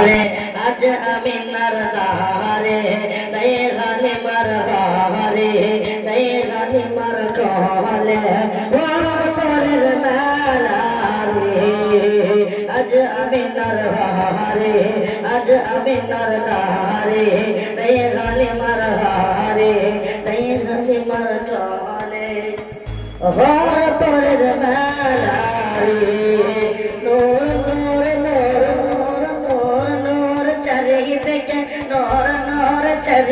হারে আজ আমি নার দারে দে গালি মার হারে দে গালি মার কলে ওর পরের মেলা রে আজ আমি নার হারে আজ আমি নার দারে দে গালি মার হারে দে গালি মার কলে ঘর পরের মেলারি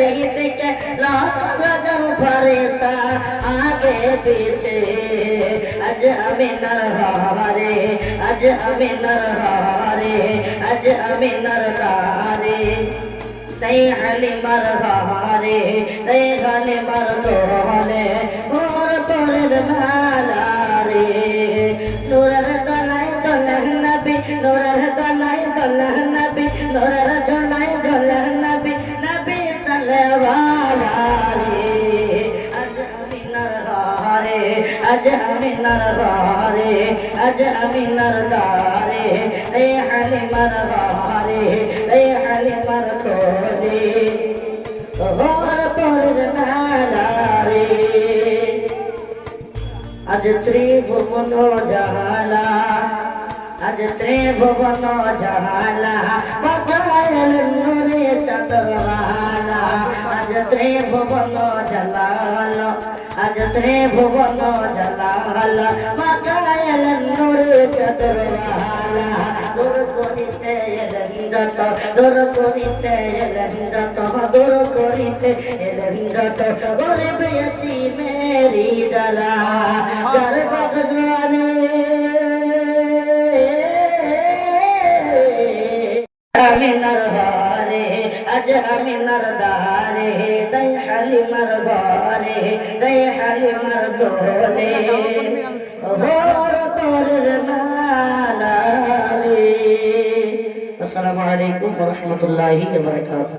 जीत के लाजम फरेसा आगे पीछे अज अमिन हारे अज अमिन हारे अज अमिन तारे तो नहीं हले मर हारे नहीं हले मर तोले और पर भाला रे नूर रहता तो नन्ना भी नूर रहता तो नन्ना भी नूर रहता আজ আমি নরহারে আজ আমি নরদারে এই হালি মার হারে এই হালি মার খোলে ঘর পর নালারে আজ ত্রিভুবন জালা আজ ত্রিভুবন জালা বাগায়ল নুরে চন্দ্রমালা আজ ত্রিভুবন ಚಂದ್ರೆ ಭುವನ ಜಲಾಲ ಮಕಾಯಲ ನೂರು ಚತುರ್ಹಾಲ ದುರ್ಗುರಿತೆ ಎದರಿಂದತ ದುರ್ಗುರಿತೆ ಎದರಿಂದತ ದುರ್ಗುರಿತೆ ಎದರಿಂದತ ಗುರುಬಯತಿ ಮೇರಿ ದಲ ಗರ್ಭಗದ್ವಾನೇ ಅಮಿನರ್ ಹಾರೆ ಅಜ ಅಮಿನರ್ ದಾರೆ আমি নরহারে আজ আমি নরদারে দই হালি মার ঘরে দই হালি দোলে ঘর। পরের মালা রে আসসালামু আলাইকুম ওয়া রাহমাতুল্লাহি ওয়া বারাকাতুহু।